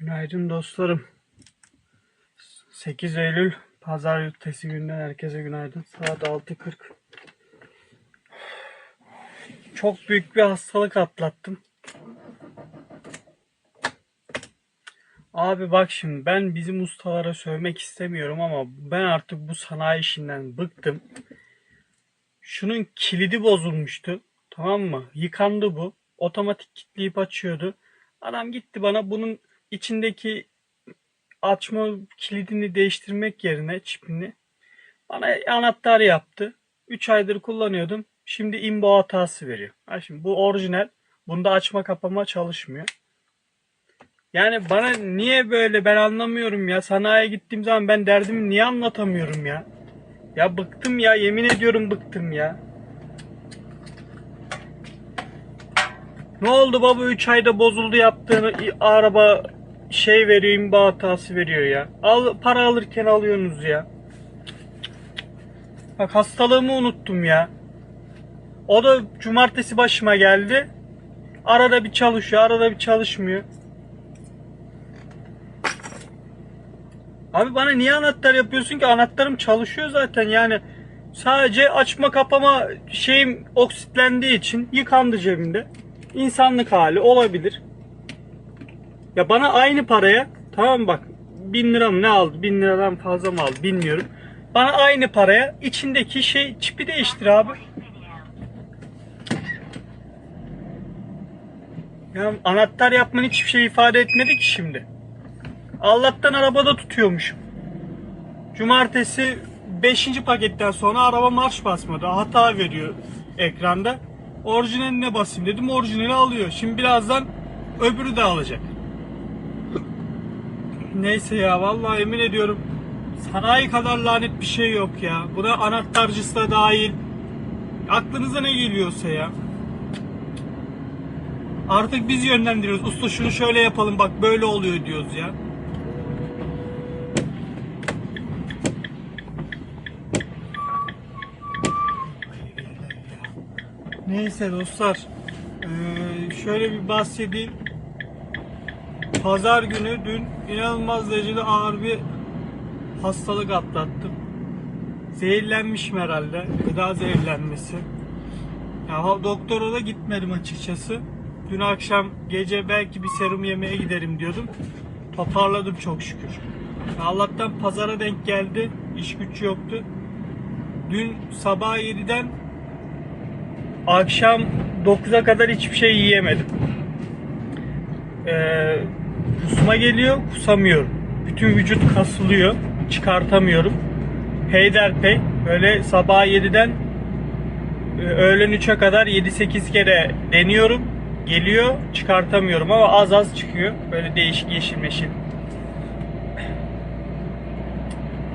Günaydın dostlarım. 8 Eylül Pazar ertesi günden herkese günaydın. Saat 6.40. Çok büyük bir hastalık atlattım. Abi bak şimdi ben bizim ustalara sövmek istemiyorum ama ben artık bu sanayi işinden bıktım. Şunun kilidi bozulmuştu. Tamam mı? Yıkandı bu. Otomatik kilitleyip açıyordu. Adam gitti bana bunun içindeki açma kilidini değiştirmek yerine çipini bana anahtar yaptı. 3 aydır kullanıyordum. Şimdi imbo hatası veriyor. Ha şimdi bu orijinal. Bunda açma kapama çalışmıyor. Yani bana niye böyle ben anlamıyorum ya. Sanayiye gittiğim zaman ben derdimi niye anlatamıyorum ya. Ya bıktım ya yemin ediyorum bıktım ya. Ne oldu baba 3 ayda bozuldu yaptığını araba şey veriyor imba hatası veriyor ya. Al para alırken alıyorsunuz ya. Bak hastalığımı unuttum ya. O da cumartesi başıma geldi. Arada bir çalışıyor, arada bir çalışmıyor. Abi bana niye anahtar yapıyorsun ki? Anahtarım çalışıyor zaten yani. Sadece açma kapama şeyim oksitlendiği için yıkandı cebimde. İnsanlık hali olabilir. Ya bana aynı paraya tamam bak bin lira mı ne aldı? Bin liradan fazla mı aldı bilmiyorum. Bana aynı paraya içindeki şey çipi değiştir abi. Ya anahtar yapman hiçbir şey ifade etmedi ki şimdi. Allah'tan arabada tutuyormuşum. Cumartesi 5. paketten sonra araba marş basmadı. Hata veriyor ekranda. Orijinaline basayım dedim. Orijinali alıyor. Şimdi birazdan öbürü de alacak. Neyse ya vallahi emin ediyorum sanayi kadar lanet bir şey yok ya. Buna anahtarcısı da dahil. Aklınıza ne geliyorsa ya. Artık biz yönlendiriyoruz. Usta şunu şöyle yapalım bak böyle oluyor diyoruz ya. Neyse dostlar. Şöyle bir bahsedeyim. Pazar günü dün inanılmaz derecede ağır bir hastalık atlattım. Zehirlenmişim herhalde. Gıda zehirlenmesi. Ya doktora da gitmedim açıkçası. Dün akşam gece belki bir serum yemeye giderim diyordum. Toparladım çok şükür. Allah'tan pazara denk geldi. İş güç yoktu. Dün sabah 7'den akşam 9'a kadar hiçbir şey yiyemedim. Ee, kusma geliyor, kusamıyorum. Bütün vücut kasılıyor, çıkartamıyorum. Peyderpey böyle sabah 7'den e, öğlen 3'e kadar 7-8 kere deniyorum. Geliyor, çıkartamıyorum ama az az çıkıyor. Böyle değişik yeşil meşil.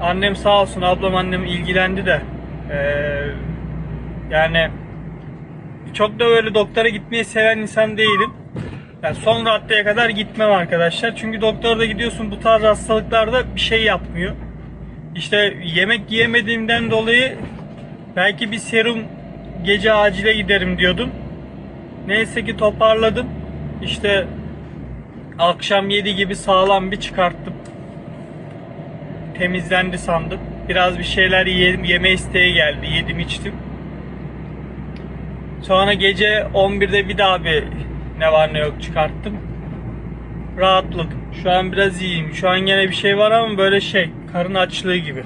Annem sağ olsun, ablam annem ilgilendi de. Ee, yani çok da böyle doktora gitmeyi seven insan değilim. Yani son raddeye kadar gitmem arkadaşlar. Çünkü doktora da gidiyorsun bu tarz hastalıklarda bir şey yapmıyor. İşte yemek yiyemediğimden dolayı belki bir serum gece acile giderim diyordum. Neyse ki toparladım. İşte akşam 7 gibi sağlam bir çıkarttım. Temizlendi sandım. Biraz bir şeyler yedim, yeme isteği geldi. Yedim içtim. Sonra gece 11'de bir daha bir ne var ne yok çıkarttım. Rahatladım. Şu an biraz iyiyim. Şu an gene bir şey var ama böyle şey karın açlığı gibi.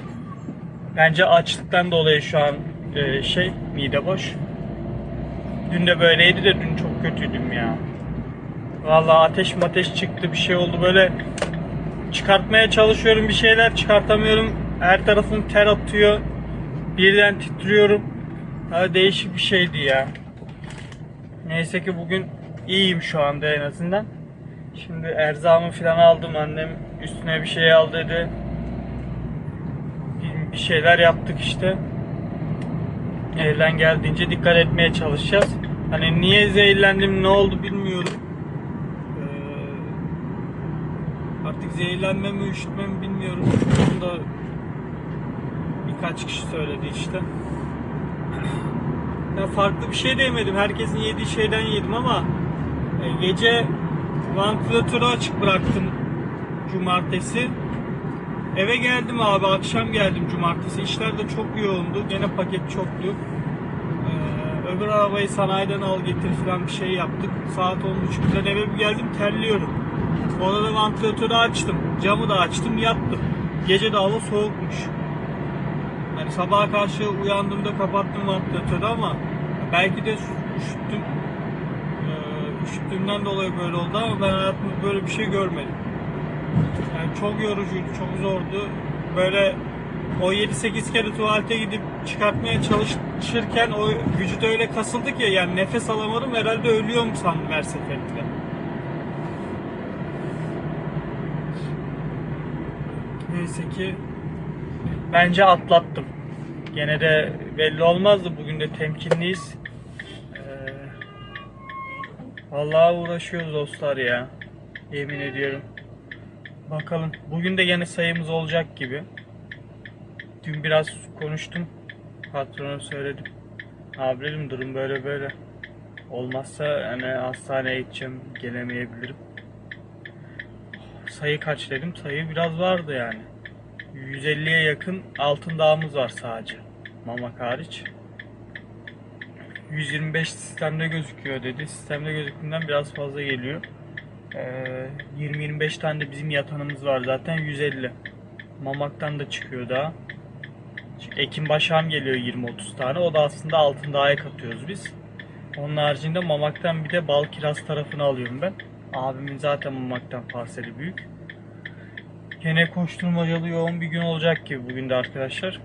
Bence açlıktan dolayı şu an e, şey mide boş. Dün de böyleydi de dün çok kötüydüm ya. Vallahi ateş ateş çıktı bir şey oldu böyle çıkartmaya çalışıyorum bir şeyler çıkartamıyorum. Her tarafım ter atıyor. Birden titriyorum. Daha değişik bir şeydi ya. Neyse ki bugün iyiyim şu anda en azından. Şimdi erzamı falan aldım annem üstüne bir şey al dedi. Bir- şeyler yaptık işte. Elden geldiğince dikkat etmeye çalışacağız. Hani niye zehirlendim ne oldu bilmiyorum. Ee, artık zehirlenme mi üşütme mi bilmiyorum. Bunu da birkaç kişi söyledi işte. Ya farklı bir şey de yemedim. Herkesin yediği şeyden yedim ama e, gece vantilatörü açık bıraktım cumartesi. Eve geldim abi akşam geldim cumartesi. İşler de çok yoğundu. Gene paket çoktu. Ee, öbür arabayı sanayiden al getir falan bir şey yaptık. Saat 10.30'dan eve bir geldim terliyorum. Orada vantilatörü açtım. Camı da açtım yattım. Gece de hava soğukmuş. Hani sabaha karşı uyandığımda kapattım vantilatörü ama belki de üşüttüm. Üşüttüğümden dolayı böyle oldu ama ben hayatımda böyle bir şey görmedim. Yani çok yorucuydu, çok zordu. Böyle o 7-8 kere tuvalete gidip çıkartmaya çalışırken o vücut öyle kasıldı ki yani nefes alamadım herhalde ölüyorum sandım her seferinde. Neyse ki bence atlattım. Gene de belli olmazdı. Bugün de temkinliyiz. Vallahi uğraşıyoruz dostlar ya. Yemin ediyorum. Bakalım. Bugün de yine sayımız olacak gibi. Dün biraz konuştum. Patrona söyledim. Abi dedim durum böyle böyle. Olmazsa hani hastaneye gideceğim. Gelemeyebilirim. Sayı kaç dedim. Sayı biraz vardı yani. 150'ye yakın altın dağımız var sadece. Mamak hariç. 125 sistemde gözüküyor dedi. Sistemde gözüktüğünden biraz fazla geliyor. Ee, 20-25 tane de bizim yatanımız var zaten 150. Mamak'tan da çıkıyor daha. Ekim Başam geliyor 20-30 tane. O da aslında altın dağa katıyoruz biz. Onun haricinde Mamak'tan bir de bal kiraz tarafını alıyorum ben. Abimin zaten Mamak'tan parseli büyük. Gene koşturmacalı yoğun bir gün olacak gibi bugün de arkadaşlar.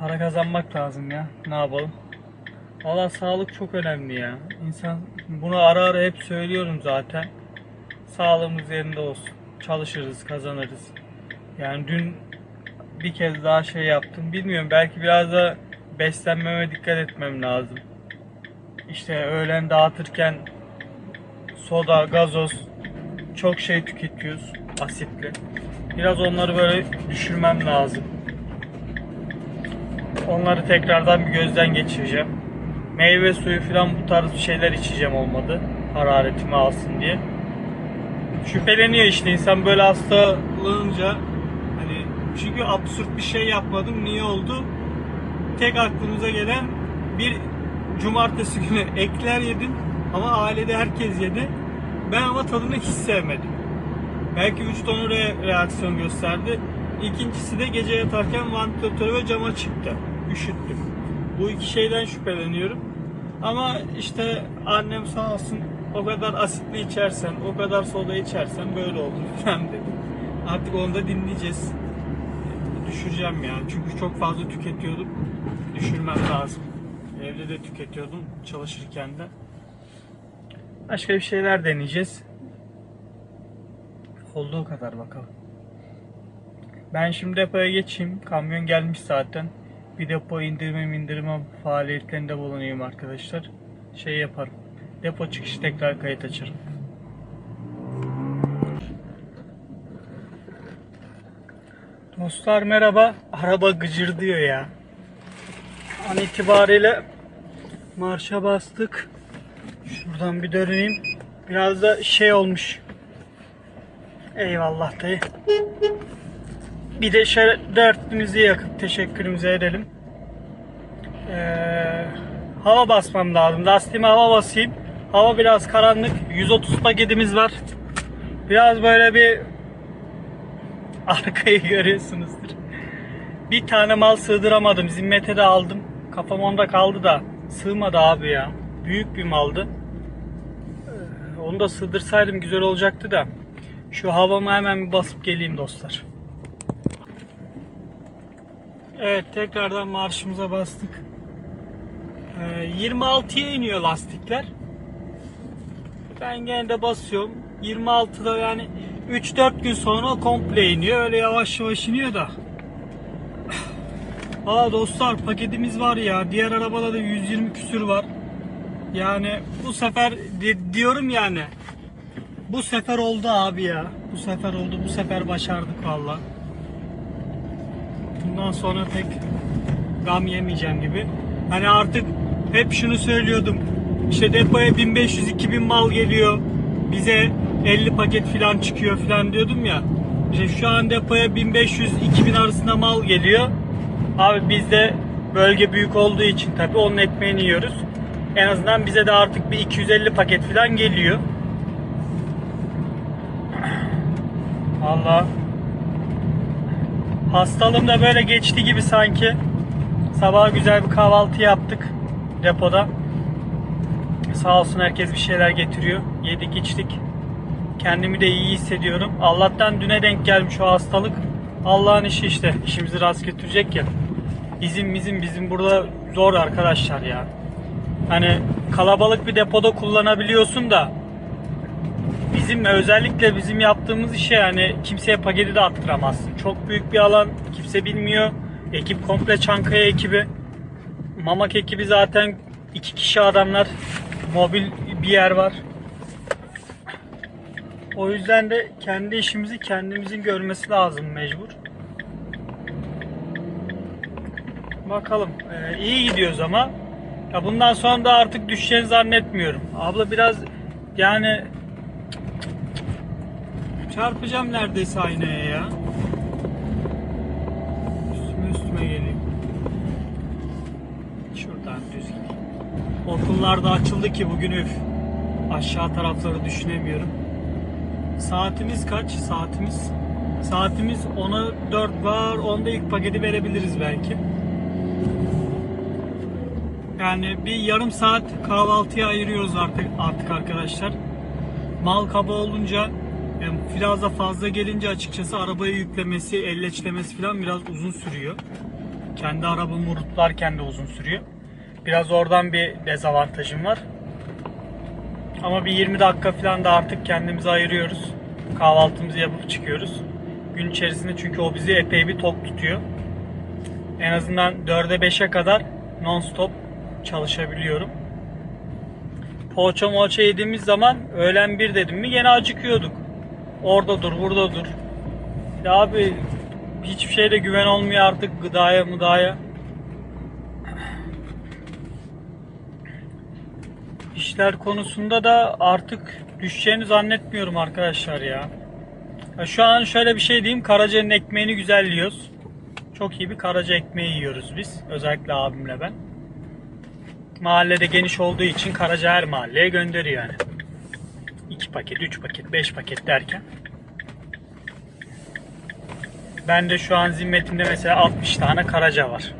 Para kazanmak lazım ya. Ne yapalım? Valla sağlık çok önemli ya. İnsan bunu ara ara hep söylüyorum zaten. Sağlığımız yerinde olsun. Çalışırız, kazanırız. Yani dün bir kez daha şey yaptım. Bilmiyorum belki biraz da beslenmeme dikkat etmem lazım. İşte öğlen dağıtırken soda, gazoz çok şey tüketiyoruz asitli. Biraz onları böyle düşürmem lazım. Onları tekrardan bir gözden geçireceğim. Meyve suyu falan bu tarz şeyler içeceğim olmadı. Hararetimi alsın diye. Şüpheleniyor işte insan böyle hastalığınca hani çünkü absürt bir şey yapmadım. Niye oldu? Tek aklımıza gelen bir cumartesi günü ekler yedim ama ailede herkes yedi. Ben ama tadını hiç sevmedim. Belki vücut ona re- reaksiyon gösterdi. İkincisi de gece yatarken vantilatörü ve cama çıktı. Üşüttüm. Bu iki şeyden şüpheleniyorum. Ama işte annem sağ olsun o kadar asitli içersen, o kadar soda içersen böyle olur falan dedi. Artık onu da dinleyeceğiz. Düşüreceğim yani. Çünkü çok fazla tüketiyordum. Düşürmem lazım. Evde de tüketiyordum çalışırken de. Başka bir şeyler deneyeceğiz. Olduğu kadar bakalım. Ben şimdi depoya geçeyim. Kamyon gelmiş zaten. Bir depo indirme indirme faaliyetlerinde bulunayım arkadaşlar. Şey yaparım. Depo çıkışı tekrar kayıt açarım. Dostlar merhaba. Araba gıcırdıyor ya. An itibariyle marşa bastık. Şuradan bir döneyim. Biraz da şey olmuş. Eyvallah dayı. Bir de dörtlümüzü yakıp teşekkürümüzü edelim. Ee, hava basmam lazım. Lastiğime hava basayım. Hava biraz karanlık. 130 paketimiz var. Biraz böyle bir arkayı görüyorsunuzdur. Bir tane mal sığdıramadım. Zimmete de aldım. Kafam onda kaldı da sığmadı abi ya. Büyük bir maldı. Ee, Onu da sığdırsaydım güzel olacaktı da. Şu havamı hemen bir basıp geleyim dostlar. Evet tekrardan marşımıza bastık. Ee, 26'ya iniyor lastikler. Ben gene de basıyorum. 26'da yani 3-4 gün sonra komple iniyor. Öyle yavaş yavaş iniyor da. Aa dostlar paketimiz var ya. Diğer arabada da 120 küsür var. Yani bu sefer di- diyorum yani. Bu sefer oldu abi ya. Bu sefer oldu. Bu sefer başardık valla. Bundan sonra pek gam yemeyeceğim gibi. Hani artık hep şunu söylüyordum. İşte depoya 1500-2000 mal geliyor. Bize 50 paket falan çıkıyor falan diyordum ya. İşte şu an depoya 1500-2000 arasında mal geliyor. Abi bizde bölge büyük olduğu için tabii onun ekmeğini yiyoruz. En azından bize de artık bir 250 paket falan geliyor. Allah. Hastalığım da böyle geçti gibi sanki. Sabah güzel bir kahvaltı yaptık depoda. Sağ olsun herkes bir şeyler getiriyor. Yedik içtik. Kendimi de iyi hissediyorum. Allah'tan düne denk gelmiş o hastalık. Allah'ın işi işte. İşimizi rast götürecek ya. İzin bizim bizim burada zor arkadaşlar ya. Hani kalabalık bir depoda kullanabiliyorsun da bizim özellikle bizim yaptığımız işe yani kimseye paketi de attıramazsın. Çok büyük bir alan. Kimse bilmiyor. Ekip komple Çankaya ekibi. Mamak ekibi zaten iki kişi adamlar. Mobil bir yer var. O yüzden de kendi işimizi kendimizin görmesi lazım mecbur. Bakalım. Ee, iyi gidiyoruz ama. Ya bundan sonra da artık düşeceğini zannetmiyorum. Abla biraz yani çarpacağım neredeyse aynaya ya. Üstüme üstüme geliyor. Şuradan düz gideyim. Okullar da açıldı ki bugün üf. Aşağı tarafları düşünemiyorum. Saatimiz kaç? Saatimiz saatimiz 10'a 4 var. 10'da ilk paketi verebiliriz belki. Yani bir yarım saat kahvaltıya ayırıyoruz artık artık arkadaşlar. Mal kaba olunca yani biraz da fazla gelince açıkçası arabaya yüklemesi, elleçlemesi falan biraz uzun sürüyor. Kendi arabamı rutlarken de uzun sürüyor. Biraz oradan bir dezavantajım var. Ama bir 20 dakika falan da artık kendimize ayırıyoruz. Kahvaltımızı yapıp çıkıyoruz. Gün içerisinde çünkü o bizi epey bir tok tutuyor. En azından 4'e 5'e kadar non stop çalışabiliyorum. Poğaça moğaça yediğimiz zaman öğlen bir dedim mi gene acıkıyorduk. Orada dur burada dur. Ya abi hiçbir şeyde güven olmuyor artık gıdaya mıdaya. İşler konusunda da artık düşeceğini zannetmiyorum arkadaşlar ya. ya. Şu an şöyle bir şey diyeyim. Karaca'nın ekmeğini güzel yiyoruz. Çok iyi bir Karaca ekmeği yiyoruz biz. Özellikle abimle ben. Mahallede geniş olduğu için Karaca her mahalleye gönderiyor yani. 2 paket, 3 paket, 5 paket derken. Ben de şu an zimmetimde mesela 60 tane Karaca var.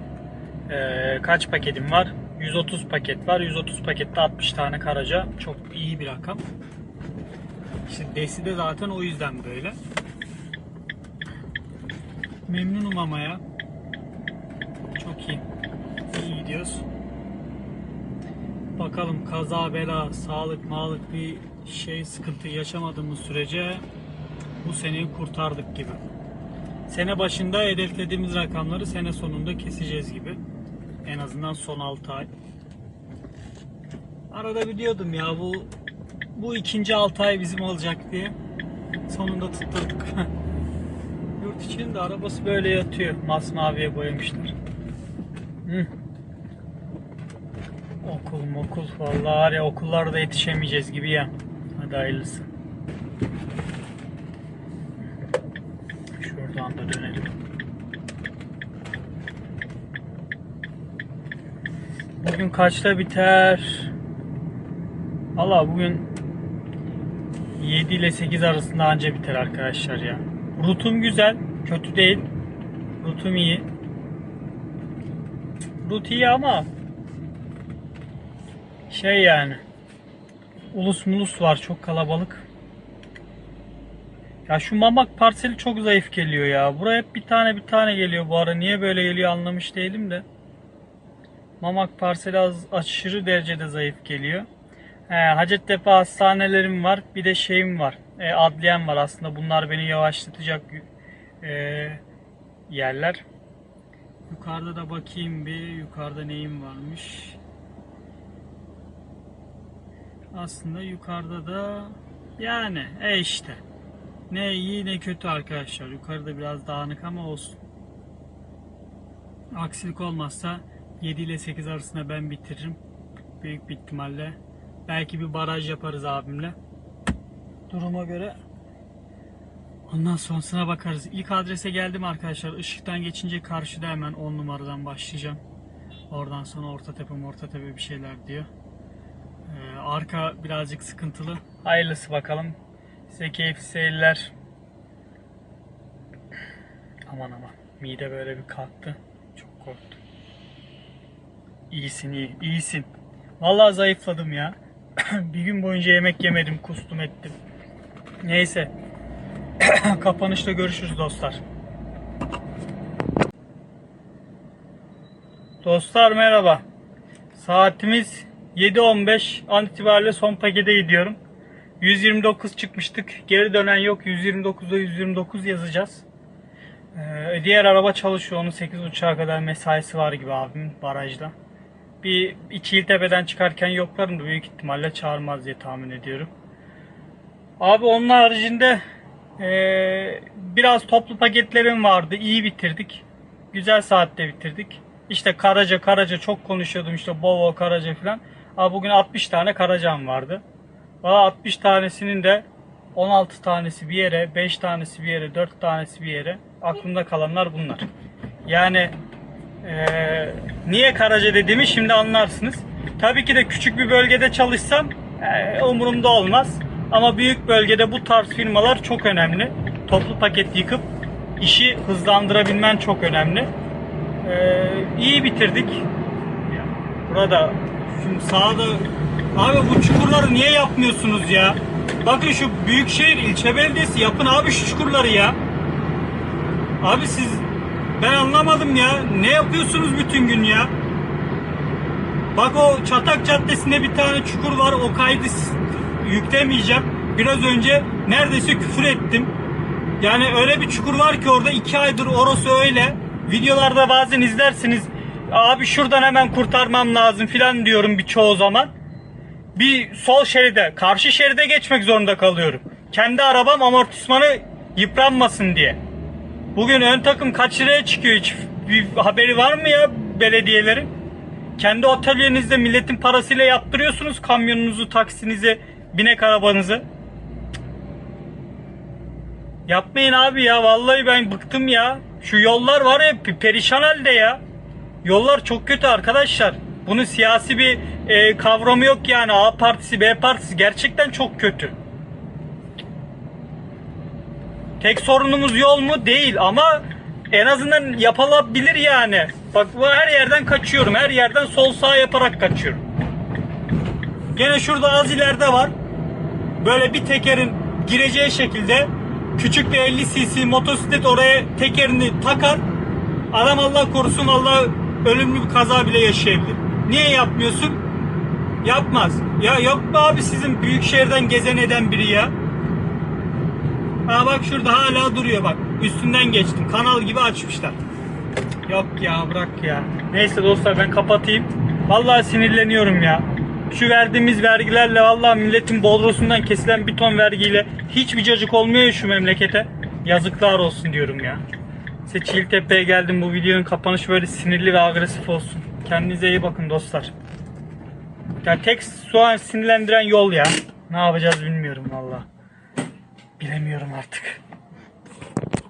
Ee, kaç paketim var? 130 paket var. 130 pakette 60 tane Karaca. Çok iyi bir rakam. İşte desi de zaten o yüzden böyle. Memnunum ama ya. Çok iyi. İyi gidiyoruz. Bakalım kaza bela, sağlık, mağlık bir şey sıkıntı yaşamadığımız sürece bu seneyi kurtardık gibi. Sene başında hedeflediğimiz rakamları sene sonunda keseceğiz gibi. En azından son 6 ay. Arada biliyordum ya bu bu ikinci 6 ay bizim olacak diye. Sonunda tutturduk. Yurt içinin de arabası böyle yatıyor. Masmaviye boyamışlar. Hı. Okul okul vallahi var ya okullarda yetişemeyeceğiz gibi ya. Hadi hayırlısı. Şuradan da dönelim. Bugün kaçta biter? Valla bugün 7 ile 8 arasında anca biter arkadaşlar ya. Rutum güzel, kötü değil. Rutum iyi. Rut iyi ama şey yani ulus mulus var çok kalabalık. Ya şu mamak parseli çok zayıf geliyor ya. Buraya hep bir tane bir tane geliyor bu ara. Niye böyle geliyor anlamış değilim de. Mamak parseli az, aşırı derecede zayıf geliyor. He, Hacettepe hastanelerim var. Bir de şeyim var. E, adliyem var aslında. Bunlar beni yavaşlatacak e, yerler. Yukarıda da bakayım bir. Yukarıda neyim varmış. Aslında yukarıda da yani e işte. Ne iyi ne kötü arkadaşlar. Yukarıda biraz dağınık ama olsun. Aksilik olmazsa 7 ile 8 arasında ben bitiririm. Büyük bir ihtimalle. Belki bir baraj yaparız abimle. Duruma göre Ondan sonrasına bakarız. İlk adrese geldim arkadaşlar. Işıktan geçince karşıda hemen 10 numaradan başlayacağım. Oradan sonra Ortatepe Ortatepe bir şeyler diyor. Ee, arka birazcık sıkıntılı. Hayırlısı bakalım. Size keyifli seyirler. Aman aman. Mide böyle bir kalktı. Çok korktum. İyisin iyi. iyisin. Vallahi zayıfladım ya. bir gün boyunca yemek yemedim. Kustum ettim. Neyse. Kapanışta görüşürüz dostlar. Dostlar merhaba. Saatimiz 7.15 an itibariyle son pakete gidiyorum. 129 çıkmıştık. Geri dönen yok. 129'da 129 yazacağız. Ee, diğer araba çalışıyor. Onun 8.30'a kadar mesaisi var gibi abim barajda. Bir iki İltepe'den çıkarken yoklarım da büyük ihtimalle çağırmaz diye tahmin ediyorum. Abi onun haricinde eee, biraz toplu paketlerim vardı. İyi bitirdik. Güzel saatte bitirdik. İşte Karaca Karaca çok konuşuyordum işte Bovo Karaca falan. Abi bugün 60 tane Karacam vardı. Valla 60 tanesinin de 16 tanesi bir yere, 5 tanesi bir yere, 4 tanesi bir yere. Aklımda kalanlar bunlar. Yani eee, niye Karaca dediğimi şimdi anlarsınız. Tabii ki de küçük bir bölgede çalışsam eee, umurumda olmaz. Ama büyük bölgede bu tarz firmalar çok önemli. Toplu paket yıkıp işi hızlandırabilmen çok önemli. Ee, iyi bitirdik. Burada şimdi sağda abi bu çukurları niye yapmıyorsunuz ya? Bakın şu Büyükşehir ilçe belediyesi yapın abi şu çukurları ya. Abi siz ben anlamadım ya. Ne yapıyorsunuz bütün gün ya? Bak o Çatak Caddesi'nde bir tane çukur var. O kaydı yüklemeyeceğim. Biraz önce neredeyse küfür ettim. Yani öyle bir çukur var ki orada iki aydır orası öyle. Videolarda bazen izlersiniz. Abi şuradan hemen kurtarmam lazım filan diyorum birçoğu zaman. Bir sol şeride, karşı şeride geçmek zorunda kalıyorum. Kendi arabam amortismanı yıpranmasın diye. Bugün ön takım kaç liraya çıkıyor hiç bir haberi var mı ya belediyelerin? Kendi otellerinizde milletin parasıyla yaptırıyorsunuz kamyonunuzu, taksinizi, binek arabanızı. Yapmayın abi ya vallahi ben bıktım ya. Şu yollar var pe- perişan halde ya. Yollar çok kötü arkadaşlar. Bunun siyasi bir e, kavramı yok yani. A partisi, B partisi gerçekten çok kötü. Tek sorunumuz yol mu? Değil ama en azından yapılabilir yani. Bak bu her yerden kaçıyorum. Her yerden sol sağ yaparak kaçıyorum. Gene şurada az ileride var. Böyle bir tekerin gireceği şekilde küçük bir 50 cc motosiklet oraya tekerini takar. Adam Allah korusun Allah ölümlü bir kaza bile yaşayabilir. Niye yapmıyorsun? Yapmaz. Ya mu abi sizin büyük şehirden gezen eden biri ya? Ha bak şurada hala duruyor bak. Üstünden geçtim. Kanal gibi açmışlar. Yok ya bırak ya. Neyse dostlar ben kapatayım. Vallahi sinirleniyorum ya. Şu verdiğimiz vergilerle vallahi milletin bodrosundan kesilen bir ton vergiyle hiçbir cacık olmuyor şu memlekete. Yazıklar olsun diyorum ya. İşte Çiğiltepe'ye geldim. Bu videonun kapanışı böyle sinirli ve agresif olsun. Kendinize iyi bakın dostlar. Ya tek şu an sinirlendiren yol ya. Ne yapacağız bilmiyorum vallahi. Bilemiyorum artık.